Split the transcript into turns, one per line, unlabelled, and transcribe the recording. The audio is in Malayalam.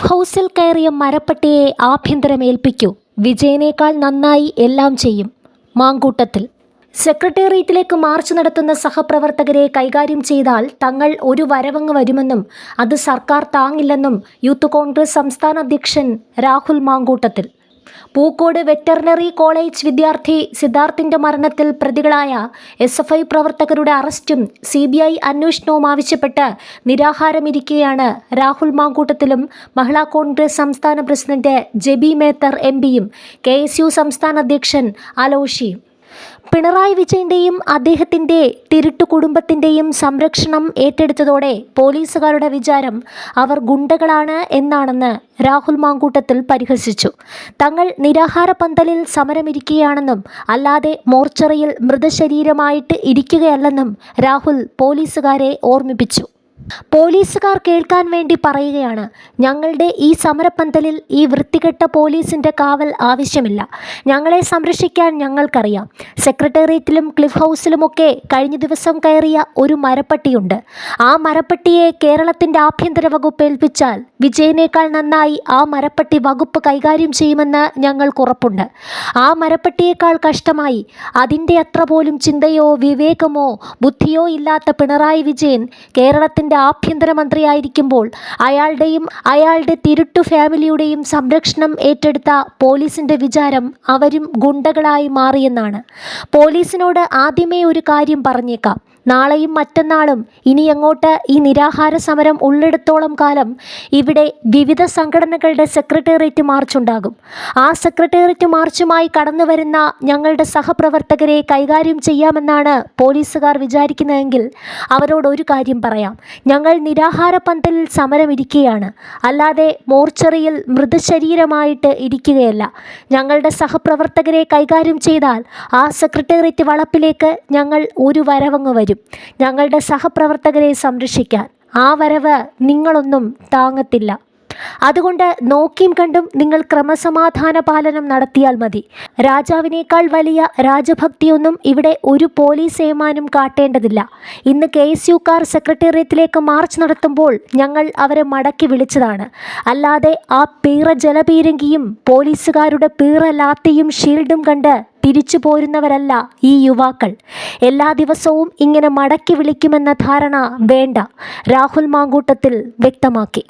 ക്ലിഫ് ഹൗസിൽ കയറിയ മരപ്പട്ടിയെ ആഭ്യന്തരമേൽപ്പിക്കൂ. വിജയനേക്കാൾ നന്നായി എല്ലാം ചെയ്യും. മാങ്കൂട്ടത്തിൽ. സെക്രട്ടേറിയറ്റിലേക്ക് മാർച്ച് നടത്തുന്ന സഹപ്രവർത്തകരെ കൈകാര്യം ചെയ്താൽ തങ്ങൾ ഒരു വരവങ്ങ് വരുമെന്നും അത് സർക്കാർ താങ്ങില്ലെന്നും യൂത്ത് കോൺഗ്രസ് സംസ്ഥാന അധ്യക്ഷൻ രാഹുൽ മാങ്കൂട്ടത്തിൽ. പൂക്കോട് വെറ്ററിനറി കോളേജ് വിദ്യാർത്ഥി സിദ്ധാർത്ഥിന്റെ മരണത്തിൽ പ്രതികളായ എസ് എഫ് ഐ പ്രവർത്തകരുടെ അറസ്റ്റും സി ബി ഐ അന്വേഷണവും ആവശ്യപ്പെട്ട് നിരാഹാരമിരിക്കുകയാണ് രാഹുൽ മാങ്കൂട്ടത്തിലും മഹിളാ കോൺഗ്രസ് സംസ്ഥാന പ്രസിഡന്റ് ജെബി മേത്തർ എം പിയും കെ എസ് യു സംസ്ഥാന അധ്യക്ഷൻ അലോഷിയും പിണറായി വിജയന്റെയും അദ്ദേഹത്തിന്റെ തിരുട്ടു കുടുംബത്തിന്റെയും സംരക്ഷണം ഏറ്റെടുത്തതോടെ പോലീസുകാരുടെ വിചാരം അവർ ഗുണ്ടകളാണ് എന്നാണെന്ന് രാഹുൽ മാങ്കൂട്ടത്തിൽ പരിഹസിച്ചു. തങ്ങൾ നിരാഹാര പന്തലിൽ സമരമിരിക്കുകയാണെന്നും അല്ലാതെ മോർച്ചറിയിൽ മൃതശരീരമായിട്ട് ഇരിക്കുകയല്ലെന്നും രാഹുൽ പോലീസുകാരെ ഓർമ്മിപ്പിച്ചു. പോലീസുകാർ കേൾക്കാൻ വേണ്ടി പറയുകയാണ്. ഞങ്ങളുടെ ഈ സമരപ്പന്തലിൽ ഈ വൃത്തികെട്ട പോലീസിന്റെ കാവൽ ആവശ്യമില്ല. ഞങ്ങളെ സംരക്ഷിക്കാൻ ഞങ്ങൾക്കറിയാം. സെക്രട്ടേറിയറ്റിലും ക്ലിഫ് ഹൗസിലുമൊക്കെ കഴിഞ്ഞ ദിവസം കയറിയ ഒരു മരപ്പട്ടിയുണ്ട്. ആ മരപ്പട്ടിയെ കേരളത്തിന്റെ ആഭ്യന്തര വകുപ്പ് ഏൽപ്പിച്ചാൽ വിജയനേക്കാൾ നന്നായി ആ മരപ്പട്ടി വകുപ്പ് കൈകാര്യം ചെയ്യുമെന്ന് ഞങ്ങൾക്ക് ഉറപ്പുണ്ട്. ആ മരപ്പട്ടിയേക്കാൾ കഷ്ടമായി അതിന്റെ അത്ര പോലും ചിന്തയോ വിവേകമോ ബുദ്ധിയോ ഇല്ലാത്ത പിണറായി വിജയൻ കേരളത്തിന്റെ ആഭ്യന്തരമന്ത്രിയായിരിക്കുമ്പോൾ അയാളുടെയും അയാളുടെ തിരുട്ടു ഫാമിലിയുടെയും സംരക്ഷണം ഏറ്റെടുത്ത പോലീസിന്റെ വിചാരം അവരും ഗുണ്ടകളായി മാറിയെന്നാണ്. പോലീസിനോട് ആദ്യമേ ഒരു കാര്യം പറഞ്ഞേക്കാം. നാളെയും മറ്റന്നാളും ഇനി അങ്ങോട്ട് ഈ നിരാഹാര സമരം ഉള്ളിടത്തോളം കാലം ഇവിടെ വിവിധ സംഘടനകളുടെ സെക്രട്ടേറിയറ്റ് മാർച്ച് ഉണ്ടാകും. ആ സെക്രട്ടേറിയറ്റ് മാർച്ചുമായി കടന്നു വരുന്ന ഞങ്ങളുടെ സഹപ്രവർത്തകരെ കൈകാര്യം ചെയ്യാമെന്നാണ് പോലീസുകാർ വിചാരിക്കുന്നതെങ്കിൽ അവരോട് ഒരു കാര്യം പറയാം. ഞങ്ങൾ നിരാഹാര പന്തലിൽ സമരമിരിക്കുകയാണ്. അല്ലാതെ മോർച്ചറിയിൽ മൃതശരീരമായിട്ട് ഇരിക്കുകയല്ല. ഞങ്ങളുടെ സഹപ്രവർത്തകരെ കൈകാര്യം ചെയ്താൽ ആ സെക്രട്ടേറിയറ്റ് വളപ്പിലേക്ക് ഞങ്ങൾ ഒരു വരവങ്ങ് വരും ഞങ്ങളുടെ സഹപ്രവർത്തകരെ സംരക്ഷിക്കാൻ ആ വരവ് നിങ്ങളൊന്നും താങ്ങത്തില്ല. അതുകൊണ്ട് നോക്കിയും കണ്ടും നിങ്ങൾ ക്രമസമാധാന പാലനം നടത്തിയാൽ മതി. രാജാവിനേക്കാൾ വലിയ രാജഭക്തിയൊന്നും ഇവിടെ ഒരു പോലീസ് ഏമാനും കാട്ടേണ്ടതില്ല. ഇന്ന് കെ എസ് യുക്കാർ സെക്രട്ടേറിയറ്റിലേക്ക് മാർച്ച് നടത്തുമ്പോൾ ഞങ്ങൾ അവരെ മടക്കി വിളിച്ചതാണ്. അല്ലാതെ ആ പീറ ജലപീരങ്കിയും പോലീസുകാരുടെ പീറ ലാത്തിയും ഷീൽഡും കണ്ട് തിരിച്ചു പോരുന്നവരല്ല ഈ യുവാക്കൾ. എല്ലാ ദിവസവും ഇങ്ങനെ മടക്കി വിളിക്കുമെന്ന ധാരണ വേണ്ട രാഹുൽ മാങ്കൂട്ടത്തിൽ വ്യക്തമാക്കി.